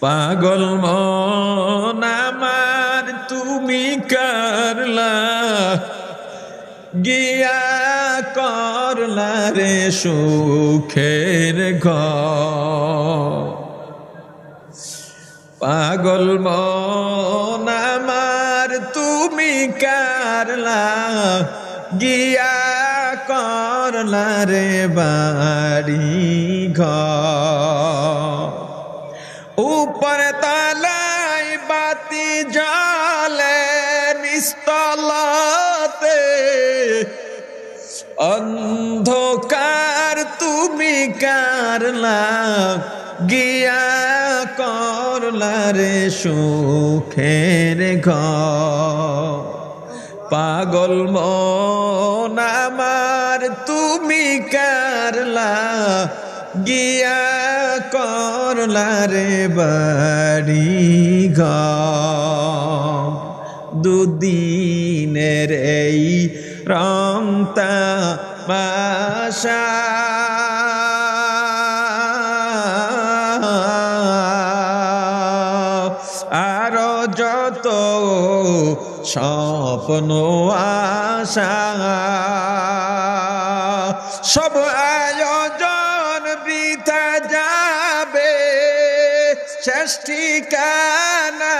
পাগল মন আমার, তুমি করলা। গিয়া করলা রে সুখের ঘর। পাগল মন আমার, তুমি কারলা। গিয়া করলা রে বাড়ি ঘর। উপর তালাই বাতি জালে নিস্তলাতে। অন্ধকার তুমি কারলা, গিয়া করলা রে সুখের ঘর। পাগল মন আমার তুমি কারলা, গিয়া করলা রে বাড়ি দুদিনের এই রংতা বাসা। আরও যত স্বপ্ন আশা। সব আয়োজন বৃথা যাবে। শেষ ঠিকানা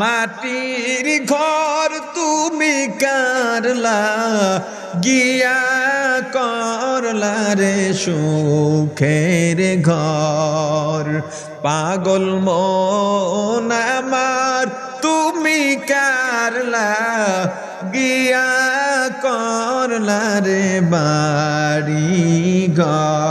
মাটির ঘর তুমি কারলা, গিয়া করলা রে সুখের ঘর। পাগল আমার, তুমি কারলা, গিয়া করলা রে বাড়ি ঘর।